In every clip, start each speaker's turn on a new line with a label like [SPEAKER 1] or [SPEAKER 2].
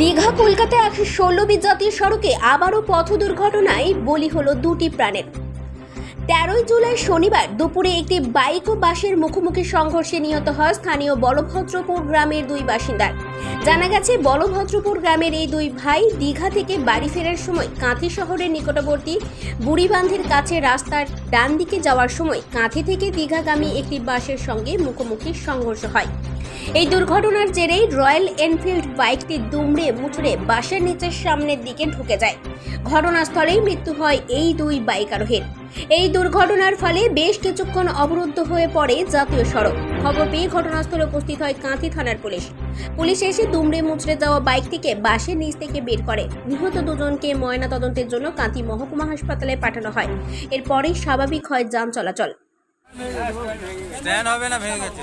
[SPEAKER 1] দীঘা কলকাতা একশো ষোলো জাতীয় সড়কে আবারও পথ দুর্ঘটনায় বলি হলো দুটি প্রাণের। তেরোই জুলাই শনিবার দুপুরে একটি বাইক ও বাসের মুখোমুখি সংঘর্ষে নিহত হয় স্থানীয় বলভদ্রপুর গ্রামের দুই বাসিন্দার জানা গেছে, বলভদ্রপুর গ্রামের এই দুই ভাই দীঘা থেকে বাড়ি ফেরার সময় কাঁথি শহরের নিকটবর্তী বুড়িবান্ধের কাছে রাস্তার ডান দিকে যাওয়ার সময় কাঁথি থেকে দীঘাগামী একটি বাসের সঙ্গে মুখোমুখি সংঘর্ষ হয়। এই দুর্ঘটনার জেরেই রয়্যাল এনফিল্ড বাইকটি দুমড়ে মুচড়ে বাসের নিচের সামনের দিকে ঢুকে যায়। ঘটনাস্থলেই মৃত্যু হয় এই দুই বাইক আরোহীর। এই দুর্ঘটনার ফলে বেশ কিছুক্ষণ অবরুদ্ধ হয়ে পড়ে জাতীয় সড়ক। খবর পেয়ে ঘটনাস্থলে উপস্থিত হয় কাঁথি থানার পুলিশ। পুলিশ এসে দুমড়ে মুচড়ে যাওয়া বাইকটিকে বাসের নিচ থেকে বের করে। নিহত দুজনকে ময়না তদন্তের জন্য কাঁথি মহকুমা হাসপাতালে পাঠানো হয়। এরপরেই স্বাভাবিক হয় যান চলাচল।
[SPEAKER 2] স্ট্যান্ড হবে না, ভেঙে গেছে।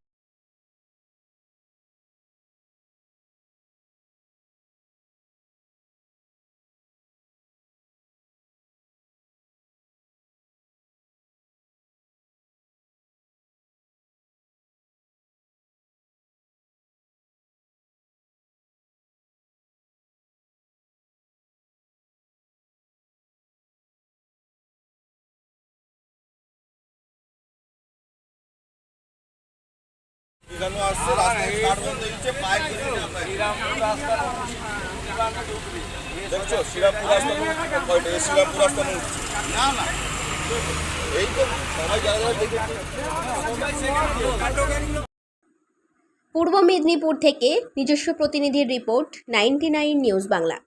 [SPEAKER 3] এখানে আসছে রাস্তায় কাঠ বন্ধ দিচ্ছে বাইক দেখছ শ্রীরামপুর রাস্তা কয়টা শ্রীরামপুর রাস্তা না না। এই তো সবাই যারা দেখেছে
[SPEAKER 1] পূর্ব মেদিনীপুর থেকে নিজস্ব প্রতিনিধির রিপোর্ট নাইনটি নিউজ বাংলা।